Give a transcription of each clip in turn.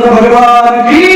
भगवान की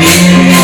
Yeah.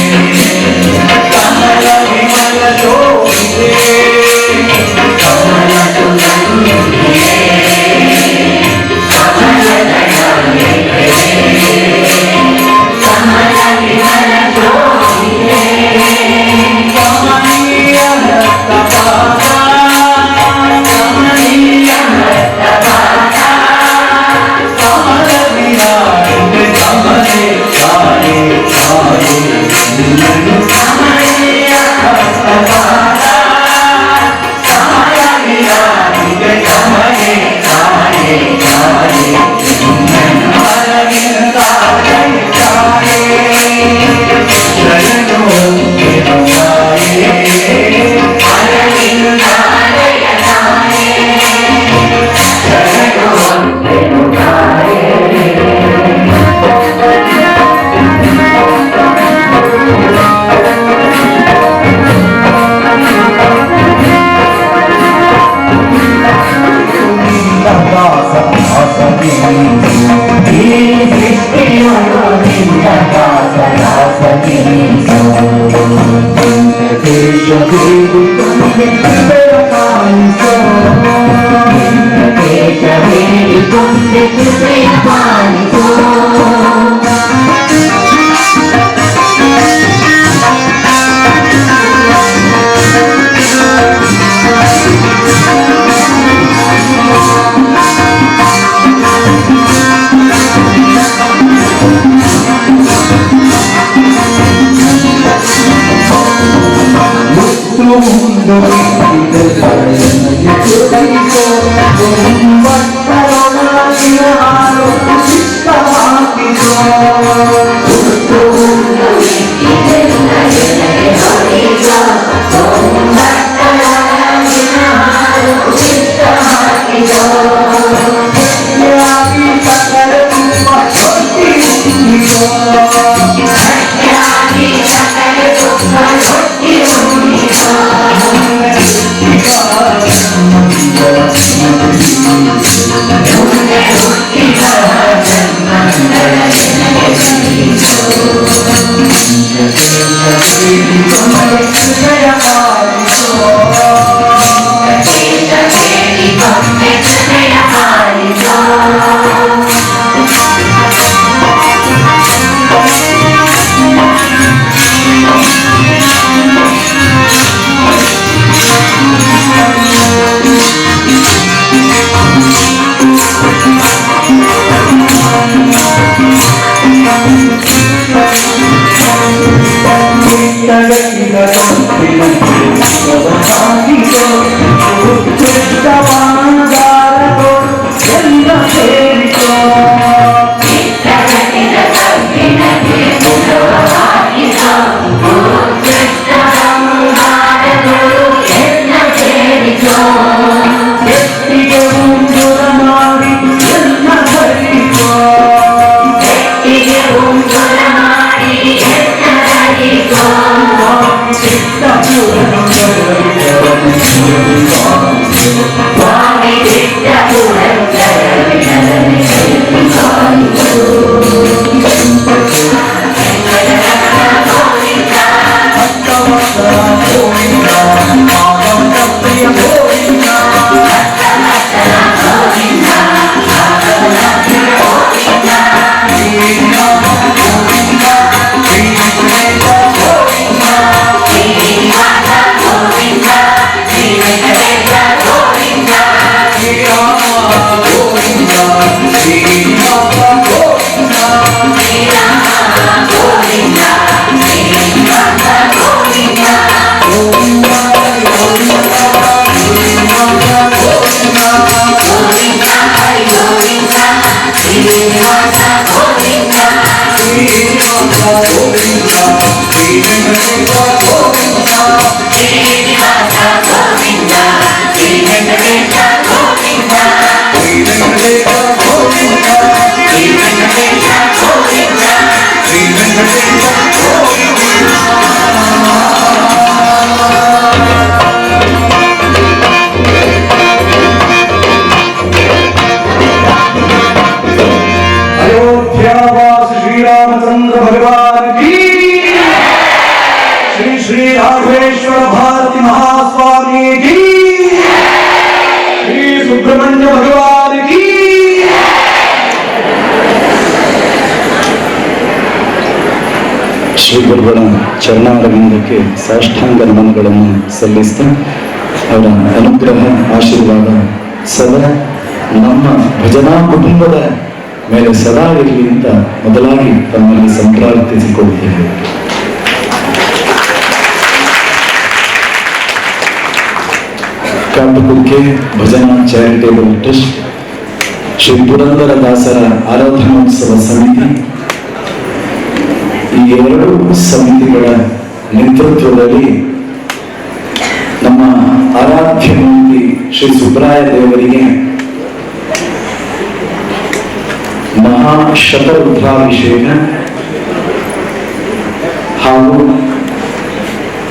ಚರಣಾರವಿಂದಕ್ಕೆ ಸಾಷ್ಟಾಂಗ ನಮನಗಳನ್ನು ಸಲ್ಲಿಸ್ತಾ ಅವರ ಅನುಗ್ರಹ, ಆಶೀರ್ವಾದ ಸದಾ ನಮ್ಮ ಭಜನಾ ಕುಟುಂಬದ ಮೇಲೆ ಸದಾ ಇರಲಿ ಅಂತ ಮೊದಲಾಗಿ ತಮ್ಮಲ್ಲಿ ಸಂಪ್ರಾರ್ಥಿಸಿಕೊಳ್ಳುತ್ತೇವೆ ಕಾಟುಕುಕ್ಕೆ ಭಜನಾ ಚಾರಿಟೇಬಲ್ ಟ್ರಸ್ಟ್ ಶ್ರೀ ಪುರಂದರ ದಾಸರ ಆರಾಧನೋತ್ಸವ ಸಮಿತಿ ಈ ಎರಡು ಸಮಿತಿಗಳ ನೇತೃತ್ವದಲ್ಲಿ ನಮ್ಮ ಆರಾಧ್ಯ ಮೂರ್ತಿ ಶ್ರೀ ಸುಬ್ರಾಯ ದೇವರಿಗೆ ಮಹಾ ಶತರುದ್ರಾಭಿಷೇಕ ಹಾಗೂ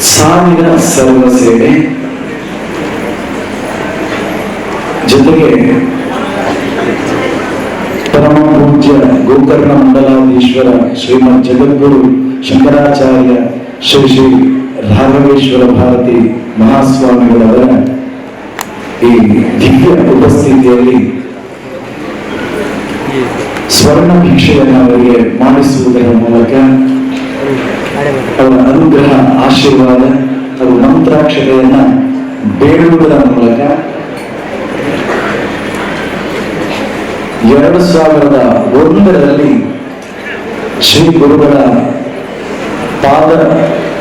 ಸಾವಿರ ಸರ್ವ ಸೇವೆ ಜೊತೆಗೆ ಪರಮ ಪೂಜ್ಯ ಗೋಕರ್ಣ ಮಂಡಲಾಧೀಶ್ವರ ಶ್ರೀಮದ್ ಜಗದ್ಗುರು ಶಂಕರಾಚಾರ್ಯ ಶ್ರೀ ಶ್ರೀ ರಾಘವೇಶ್ವರ ಭಾರತಿ ಮಹಾಸ್ವಾಮಿಗಳವರ ಈ ದಿವ್ಯ ಉಪಸ್ಥಿತಿಯಲ್ಲಿ ಸ್ವರ್ಣ ಭಿಕ್ಷೆಯನ್ನು ಅವರಿಗೆ ಮಾಡಿಸುವುದರ ಮೂಲಕ ಅವರ ಅನುಗ್ರಹ, ಆಶೀರ್ವಾದ ಹಾಗೂ ಮಂತ್ರಾಕ್ಷತೆಯನ್ನ ಬೇಡುವುದರ ಮೂಲಕ ಎರಡು ಸಾವಿರದ ಒಂದರಲ್ಲಿ ಶ್ರೀ ಗುರುಗಳ ಪಾದ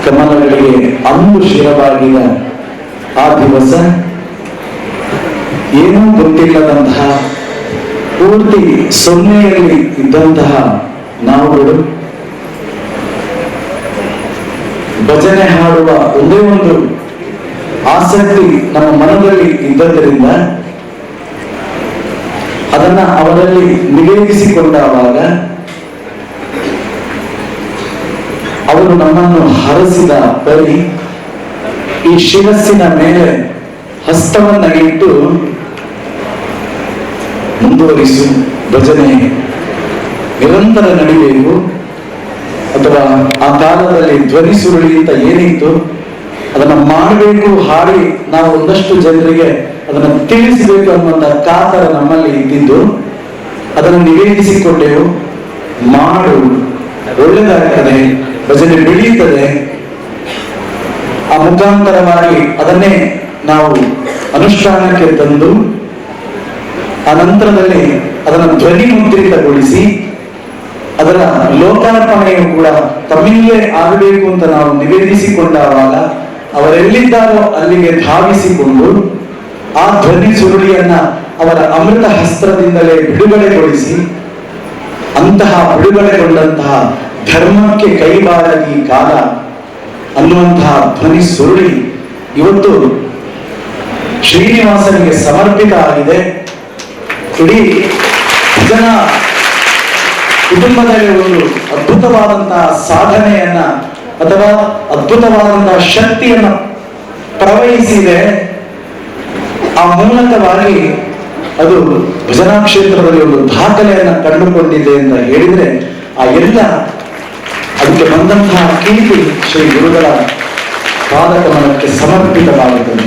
ಕಮಲಗಳಿಗೆ ಅಂದು ಶಿರವಾಗಿದ ಆ ದಿವಸ ಏನೂ ಗೊತ್ತಿಲ್ಲದಂತಹ ಪೂರ್ತಿ ಸೊನ್ನೆಯಲ್ಲಿ ಇದ್ದಂತಹ ನಾವುಗಳು ಭಜನೆ ಹಾಡುವ ಒಂದೇ ಒಂದು ಆಸಕ್ತಿ ನಮ್ಮ ಮನದಲ್ಲಿ ಇದ್ದದರಿಂದ ಅದನ್ನ ಅವರಲ್ಲಿ ನಿವೇದಿಸಿಕೊಂಡಾಗ ಅವರು ನಮ್ಮನ್ನು ಹರಸಿದ ಬರಿ ಈ ಶಿರಸ್ಸಿನ ಮೇಲೆ ಹಸ್ತವನ್ನ ಇಟ್ಟು ಮುಂದುವರಿಸು. ಭಜನೆ ನಿರಂತರ ನಡಿಬೇಕು. ಅಥವಾ ಆ ಕಾಲದಲ್ಲಿ ಧ್ವನಿ ಸುರುಳಿ ಅಂತ ಏನಿತ್ತು, ಅದನ್ನ ಮಾಡಬೇಕು ಹಾಡಿ ನಾವು ಒಂದಷ್ಟು ಜನರಿಗೆ ಅದನ್ನ ತಿಳಿಸಬೇಕು ಅನ್ನುವಂತ ಕಾತರ ನಮ್ಮಲ್ಲಿ ಇದ್ದಿದ್ದು ಅದನ್ನು ನಿವೇದಿಸಿಕೊಂಡೆವು ಮಾಡು, ಒಳ್ಳೆದಾಗ್ತದೆ, ಭಜನೆ ಬೆಳೆಯುತ್ತದೆ. ಆ ಮುಖಾಂತರವಾಗಿ ಅದನ್ನೇ ನಾವು ಅನುಷ್ಠಾನಕ್ಕೆ ತಂದು, ಆ ನಂತರದಲ್ಲಿ ಅದನ್ನು ಧ್ವನಿ ಮುದ್ರಿತಗೊಳಿಸಿ, ಅದರ ಲೋಕಾರ್ಪಣೆಯು ಕೂಡ ತಮ್ಮಿಲ್ಲೇ ಆಗಬೇಕು ಅಂತ ನಾವು ನಿವೇದಿಸಿಕೊಂಡಾಗ ಅವರೆಲ್ಲಿದ್ದಾರೋ ಅಲ್ಲಿಗೆ ಧಾವಿಸಿಕೊಂಡು ಆ ಧ್ವನಿ ಸುರುಳಿಯನ್ನ ಅವರ ಅಮೃತ ಹಸ್ತ್ರದಿಂದಲೇ ಬಿಡುಗಡೆಗೊಳಿಸಿ ಅಂತಹ ಬಿಡುಗಡೆಗೊಂಡಂತಹ ಧರ್ಮಕ್ಕೆ ಕೈಬಾರದಿ ಕಾಲ ಅನ್ನುವಂತಹ ಧ್ವನಿ ಸುರುಳಿ ಇವತ್ತು ಶ್ರೀನಿವಾಸನಿಗೆ ಸಮರ್ಪಿತ ಆಗಿದೆ. ಇಡೀ ಜನ ಕುಟುಂಬದಲ್ಲಿ ಒಂದು ಅದ್ಭುತವಾದಂತಹ ಸಾಧನೆಯನ್ನ ಅಥವಾ ಅದ್ಭುತವಾದಂತಹ ಶಕ್ತಿಯನ್ನ ಪ್ರವಹಿಸಿದೆ. ಆ ಮೂಲಕವಾಗಿ ಅದು ಭಜನಾ ಕ್ಷೇತ್ರದಲ್ಲಿ ಒಂದು ದಾಖಲೆಯನ್ನ ಕಂಡುಕೊಂಡಿದೆ ಅಂತ ಹೇಳಿದ್ರೆ ಆ ಎಲ್ಲ ಅದಕ್ಕೆ ಬಂದಂತಹ ಕೀರ್ತಿ ಶ್ರೀ ಗುರುಗಳ ಪಾದಕಮನಕ್ಕೆ ಸಮರ್ಪಿತವಾಗುತ್ತದೆ.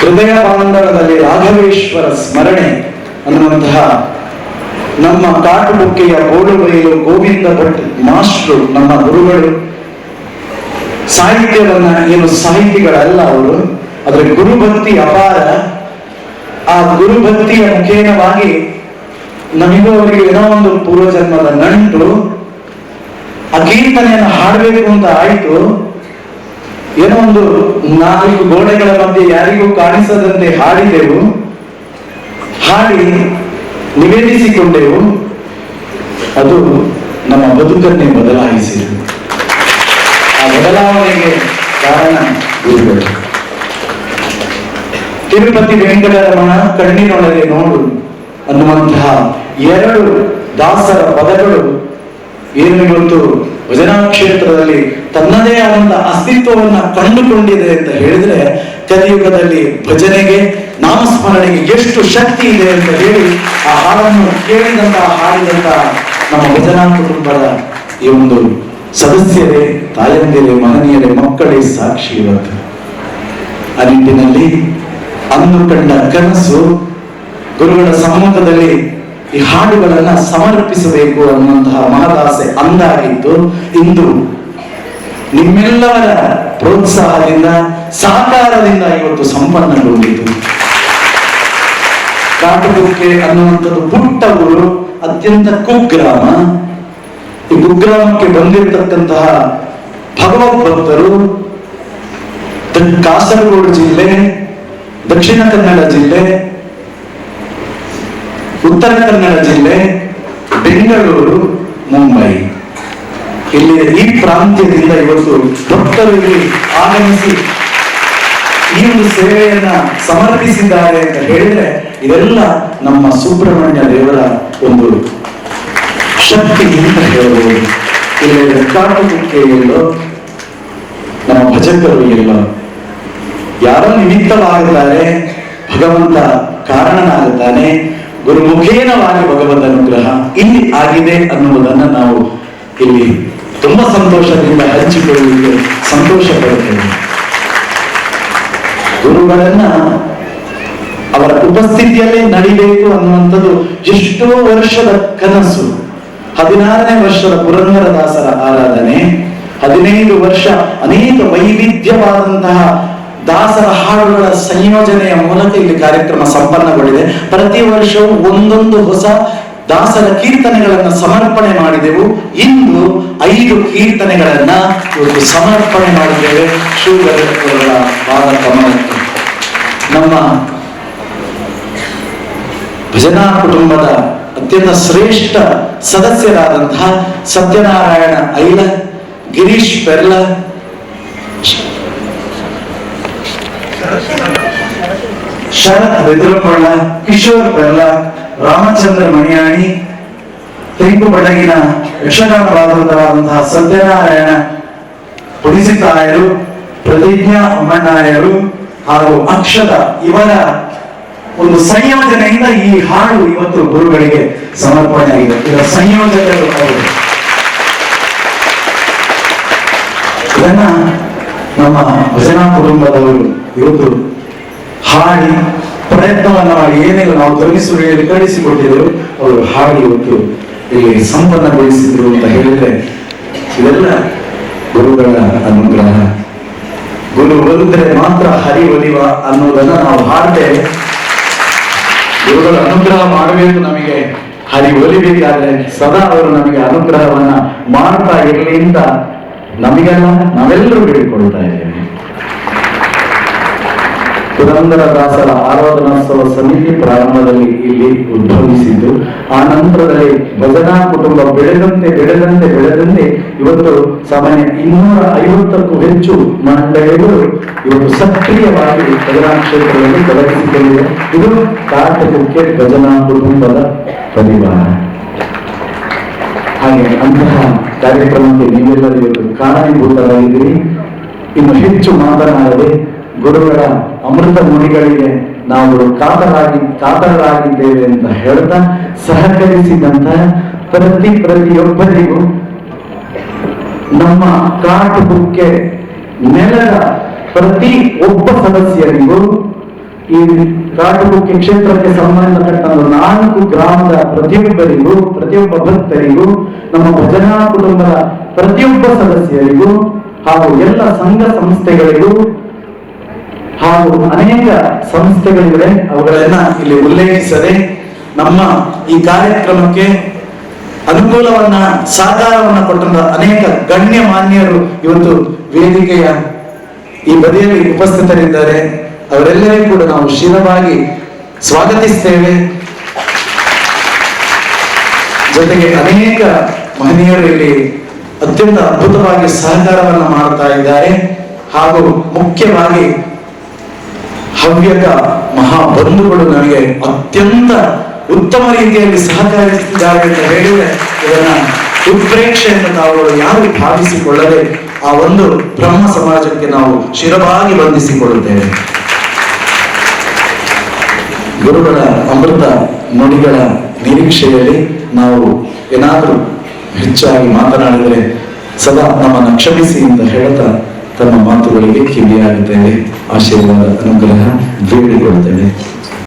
ಹೃದಯ ಬಾಂಧವದಲ್ಲಿ ರಾಘವೇಶ್ವರ ಸ್ಮರಣೆ ಅನ್ನುವಂತಹ ನಮ್ಮ ಕಾಟುಬುಕ್ಕೆಯ ಬೋಡು ಬರೆಯಲು ಗೋವಿಂದ ಭಟ್ ಮಾಸ್ಟ್ರು, ನಮ್ಮ ಗುರುಗಳು, ಸಾಹಿತ್ಯವನ್ನ ಏನು ಸಾಹಿತಿಗಳಲ್ಲ ಅವರು ಅದರ ಗುರುಭಕ್ತಿ ಅಪಾರ. ಆ ಗುರುಭಕ್ತಿಯ ಮುಖೇನವಾಗಿ ನಮಗೂ ಅವರಿಗೆ ಏನೋ ಒಂದು ಪೂರ್ವಜನ್ಮದ ನಂಟು, ಆ ಕೀರ್ತನೆಯನ್ನು ಹಾಡಬೇಕು ಅಂತ ಆಯಿತು. ಏನೋ ಒಂದು ನಾಲ್ಕು ಗೋಡೆಗಳ ಮಧ್ಯೆ ಯಾರಿಗೂ ಕಾಣಿಸದಂತೆ ಹಾಡಿದೆವು. ಹಾಡಿ ನಿವೇದಿಸಿಕೊಂಡೆವು. ಅದು ನಮ್ಮ ಬದುಕನ್ನೇ ಬದಲಾಯಿಸಿದೆ. ಆ ಬದಲಾವಣೆಗೆ ಕಾರಣ ಗುರುಗಳು. ತಿರುಪತಿ ವೆಂಕಟರಮಣ ಕಣ್ಣಿನೊಳಗೆ ನೋಡು ಅನ್ನುವಂತಹ ಎರಡು ದಾಸರ ಪದಗಳು. ಏನು ಇವತ್ತು ಭಜನಾ ಕ್ಷೇತ್ರದಲ್ಲಿ ತನ್ನದೇ ಆದಂತಹ ಅಸ್ತಿತ್ವವನ್ನು ಕಂಡುಕೊಂಡಿದೆ ಅಂತ ಹೇಳಿದ್ರೆ ಕಲಿಯುಗದಲ್ಲಿ ಭಜನೆಗೆ, ನಾಮಸ್ಮರಣೆಗೆ ಎಷ್ಟು ಶಕ್ತಿ ಇದೆ ಅಂತ ಹೇಳಿ ಆ ಹಾಡನ್ನು ಕೇಳಿದಂತಹ ಹಾಡಿದಂತಹ ನಮ್ಮ ಭಜನಾ ಕುಟುಂಬದ ಈ ಒಂದು ಸದಸ್ಯರೇ, ತಾಯಂದಿರೇ, ಮಹನೀಯರೇ, ಮಕ್ಕಳೇ, ಸಾಕ್ಷಿ ಇವತ್ತು ಆ ನಿಟ್ಟಿನಲ್ಲಿ ಅಂದು ಕಂಡ ಕನಸು ಗುರುಗಳ ಸಮ್ಮುಖದಲ್ಲಿ ಈ ಹಾಡುಗಳನ್ನ ಸಮರ್ಪಿಸಬೇಕು ಅನ್ನುವಂತಹ ಮಹದಾಸೆ ಅಂದಾಗಿತ್ತು ಇಂದು ನಿಮ್ಮೆಲ್ಲವರ ಪ್ರೋತ್ಸಾಹದಿಂದ, ಸಹಕಾರದಿಂದ ಇವತ್ತು ಸಂಪನ್ನಗೊಂಡಿತು ಕಾಟುಕೆ ಅನ್ನುವಂಥದ್ದು ಪುಟ್ಟ ಊರು, ಅತ್ಯಂತ ಕುಗ್ರಾಮ. ಈ ಕುಗ್ರಾಮಕ್ಕೆ ಬಂದಿರತಕ್ಕಂತಹ ಭಗವದ್ ಭಕ್ತರು ಕಾಸರಗೋಡು ಜಿಲ್ಲೆ ದಕ್ಷಿಣ ಕನ್ನಡ ಜಿಲ್ಲೆ, ಉತ್ತರ ಕನ್ನಡ ಜಿಲ್ಲೆ, ಬೆಂಗಳೂರು, ಮುಂಬೈ. ಇಲ್ಲಿ ಈ ಪ್ರಾಂತ್ಯದಿಂದ ಇವತ್ತು ಭಕ್ತರಿಗೆ ಆಗಮಿಸಿ ಈ ಒಂದು ಸೇವೆಯನ್ನ ಸಮರ್ಪಿಸಿದ್ದಾರೆ ಅಂತ ಹೇಳಿದ್ರೆ ಇದೆಲ್ಲ ನಮ್ಮ ಸುಬ್ರಹ್ಮಣ್ಯ ದೇವರ ಒಂದು ಶಕ್ತಿ ಅಂತ ಹೇಳಬಹುದು ಇಲ್ಲಿ ಕಾಟುಕುಕ್ಕೆ ಎಲ್ಲೋ ನಮ್ಮ ಭಜಕರು ಎಲ್ಲೋ ಯಾರೋ ನಿಮಿತ್ತವಾಗುತ್ತಾರೆ ಭಗವಂತ ಕಾರಣನಾಗುತ್ತಾನೆ ಗುರುಮುಖೇನವಾಗಿ ಭಗವಂತ ಅನುಗ್ರಹ ಇಲ್ಲಿ ಆಗಿದೆ ಅನ್ನುವುದನ್ನ ನಾವು ಇಲ್ಲಿ ತುಂಬಾ ಸಂತೋಷದಿಂದ ಹಂಚಿಕೊಳ್ಳಲಿಕ್ಕೆ ಸಂತೋಷ ಪಡುತ್ತೇವೆ. ಗುರುಗಳನ್ನ ಅವರ ಉಪಸ್ಥಿತಿಯಲ್ಲೇ ನಡಿಬೇಕು ಅನ್ನುವಂಥದ್ದು ಎಷ್ಟೋ ವರ್ಷದ ಕನಸು. ಹದಿನಾರನೇ ವರ್ಷದ ಪುರಂದರದಾಸರ ಆರಾಧನೆ, ಹದಿನೈದು ವರ್ಷ ಅನೇಕ ವೈವಿಧ್ಯವಾದಂತಹ ದಾಸರ ಹಾಡುಗಳ ಸಂಯೋಜನೆಯ ಮೂಲಕ ಇಲ್ಲಿ ಕಾರ್ಯಕ್ರಮ ಸಂಪನ್ನಗೊಂಡಿದೆ. ಪ್ರತಿ ವರ್ಷವೂ ಒಂದೊಂದು ಹೊಸ ದಾಸರ ಕೀರ್ತನೆಗಳನ್ನು ಸಮರ್ಪಣೆ ಮಾಡಿದೆವು. ಇಂದು ಐದು ಕೀರ್ತನೆಗಳನ್ನ ಇವತ್ತು ಸಮರ್ಪಣೆ ಮಾಡಿದ್ದೇವೆ. ಶಿವಗಳ ಪಾದ ಕಮಲಕ್ಕೆ ನಮ್ಮ ಭಜನಾ ಕುಟುಂಬದ ಅತ್ಯಂತ ಶ್ರೇಷ್ಠ ಸದಸ್ಯರಾದಂತಹ ಸತ್ಯನಾರಾಯಣ ಐಲ, ಗಿರೀಶ್ ಪೆರ್ಲ ಶರತ್ ಬೆದರಕೊಳ್ಳ ಕಿಶೋರ್ ಬೆರ್ಲ, ರಾಮಚಂದ್ರ ಮಣಿಯಾಣಿ ತೆಂಕು ಬಡಗಿನ ಯಕ್ಷಗಾನ ಬಾಧಕರಾದಂತಹ ಸತ್ಯನಾರಾಯಣ ಪುಡಿಸಿತಾಯರು ಪ್ರತಿಜ್ಞಾ ಅಮ್ಮಣ್ಣಾಯರು ಹಾಗೂ ಅಕ್ಷರ ಇವರ ಒಂದು ಸಂಯೋಜನೆಯಿಂದ ಈ ಹಾಡು ಇವತ್ತು ಗುರುಗಳಿಗೆ ಸಮರ್ಪಣೆ ಆಗಿದೆ ಇದರ ಸಂಯೋಜಕರು ಇದನ್ನ ನಮ್ಮ ಭಜನಾ ಕುಟುಂಬದವರು ಇವತ್ತು ಹಾಡಿ ಪ್ರಯತ್ನವನ್ನ ಮಾಡಿ, ಏನೆಲ್ಲ, ನಾವು ಧ್ವನಿಸುರಿಯಲ್ಲಿ ಕಳಿಸಿಕೊಟ್ಟಿದ್ರು, ಅವರು ಹಾಡಿ ಇವತ್ತು ಇಲ್ಲಿ ಸಂಪನ್ನಗೊಳಿಸಿದ್ರು ಅಂತ ಹೇಳಿದ್ರೆ ಇವೆಲ್ಲ ಗುರುಗಳ ಅನುಗ್ರಹ. ಗುರು ಒಲಿದ್ರೆ ಮಾತ್ರ ಹರಿ ಒಲಿವ ಅನ್ನೋದನ್ನ ನಾವು ಹಾಡ್ತೇವೆ ಗುರುಗಳ ಅನುಗ್ರಹ ಮಾಡಬೇಕು ನಮಗೆ. ಹರಿ ಒಲಿಬೇಕಾದ್ರೆ ಸದಾ ಅವರು ನಮಗೆ ಅನುಗ್ರಹವನ್ನ ಮಾಡ್ತಾ ಇರಲಿ ಅಂತ ನಮಗೆಲ್ಲ ನಾವೆಲ್ಲರೂ ಬೇಡಿಕೊಳ್ತಾ ಇದ್ದೇವೆ. ಪುರಂದರದಾಸರ ಆರಾಧನೋತ್ಸವ ಸಮಿತಿ ಪ್ರಾರಂಭದಲ್ಲಿ ಇಲ್ಲಿ ಉದ್ಭವಿಸಿದ್ದು, ಆ ನಂತರದಲ್ಲಿ ಭಜನಾ ಕುಟುಂಬ ಬೆಳೆದಂತೆ ಬೆಳೆದಂತೆ ಬೆಳೆದಂತೆ ಇವತ್ತು ಸಾಮಾನ್ಯ ಇನ್ನೂರ ಐವತ್ತಕ್ಕೂ ಹೆಚ್ಚು ಮಂಡಳಿಗಳು ಇವತ್ತು ಸಕ್ರಿಯವಾಗಿ ಭಜನಾ ಕ್ಷೇತ್ರದಲ್ಲಿ ತೊಡಗಿಸಿಕೊಂಡಿದೆ ಇದು ಕಾರ್ತಿಕಕ್ಕೆ ಭಜನಾ ಕುಟುಂಬದ ಪರಿವಾರ ಹಾಗೆ ಅಂತಹ ಕಾರ್ಯಕ್ರಮಕ್ಕೆ ನೀವೆಲ್ಲರೂ ಕಾರಣೀಭೂತರಾಗಿದ್ದೀರಿ. ಇನ್ನು ಹೆಚ್ಚು ಮಾತನಾಡದೆ ಗುರುಗಳ ಅಮೃತ ಮುನಿಗಳಿಗೆ ನಾವು ಕಾತರಾಗಿ ಕಾತರರಾಗಿದ್ದೇವೆ ಅಂತ ಹೇಳ್ತಾ ಸಹಕರಿಸಿದಂತ ಪ್ರತಿ ಪ್ರತಿಯೊಬ್ಬರಿಗೂ ನಮ್ಮ ಕಾಟು ಬುಕ್ಕೆ ನೆಲದ ಪ್ರತಿ ಒಬ್ಬ ಸದಸ್ಯರಿಗೂ ಈ ಕಾಟುಬುಕ್ಕಿ ಕ್ಷೇತ್ರಕ್ಕೆ ಸಂಬಂಧಪಟ್ಟ ನಾಲ್ಕು ಗ್ರಾಮದ ಪ್ರತಿಯೊಬ್ಬರಿಗೂ, ಪ್ರತಿಯೊಬ್ಬ ಭಕ್ತರಿಗೂ, ನಮ್ಮ ಭಜನಾ ಕುಟುಂಬದ ಪ್ರತಿಯೊಬ್ಬ ಸದಸ್ಯರಿಗೂ ಹಾಗೂ ಎಲ್ಲ ಸಂಘ ಸಂಸ್ಥೆಗಳಿಗೂ ಹಾಗೂ ಅನೇಕ ಸಂಸ್ಥೆಗಳಿವೆ. ಅವುಗಳನ್ನ ಇಲ್ಲಿ ಉಲ್ಲೇಖಿಸದೆ ನಮ್ಮ ಈ ಕಾರ್ಯಕ್ರಮಕ್ಕೆ ಅನುಕೂಲವನ್ನ ಸಹಕಾರವನ್ನ ಕೊಟ್ಟಂತ ಅನೇಕ ಗಣ್ಯ ಮಾನ್ಯರು ಇವತ್ತು ವೇದಿಕೆಯ ಈ ಬದಿಯಲ್ಲಿ ಉಪಸ್ಥಿತರಿದ್ದಾರೆ. ಅವರೆಲ್ಲರೂ ಕೂಡ ನಾವು ಶೀಲವಾಗಿ ಸ್ವಾಗತಿಸ್ತೇವೆ. ಜೊತೆಗೆ ಅನೇಕ ಮಹನೀಯರು ಇಲ್ಲಿ ಅತ್ಯಂತ ಅದ್ಭುತವಾಗಿ ಸಹಕಾರವನ್ನ ಮಾಡ್ತಾ ಇದ್ದಾರೆ. ಹಾಗೂ ಮುಖ್ಯವಾಗಿ ಹವ್ಯಕ ಮಹಾಬಂಧುಗಳು ನನಗೆ ಅತ್ಯಂತ ಉತ್ತಮ ರೀತಿಯಲ್ಲಿ ಸಹಕರಿಸಿದ್ದಾರೆ ಅಂತ ಹೇಳಿದ್ರೆ ಇದನ್ನ ಉತ್ಪ್ರೇಕ್ಷೆ ಅಂತ ನಾವುಗಳು ಯಾರು ಭಾವಿಸಿಕೊಳ್ಳದೆ ಆ ಒಂದು ಬ್ರಹ್ಮ ಸಮಾಜಕ್ಕೆ ನಾವು ಶಿರವಾಗಿ ಬಂಧಿಸಿಕೊಳ್ಳುತ್ತೇವೆ. ಗುರುಗಳ ಅಮೃತ ನುಡಿಗಳ ನಿರೀಕ್ಷೆಯಲ್ಲಿ ನಾವು ಏನಾದರೂ ಹೆಚ್ಚಾಗಿ ಮಾತನಾಡಿದರೆ ಸದಾ ನಮ್ಮನ್ನು ಕ್ಷಮಿಸಿ ಅಂತ ಹೇಳ್ತಾ ತಮ್ಮ ಮಾತುಗಳಿಗೆ ಕಿವಿಯಾಗುತ್ತೇನೆ ಆಶೀರ್ವಾದ ಅನುಗ್ರಹ ಬೇಡಿಕೊಳ್ಳುತ್ತೇವೆ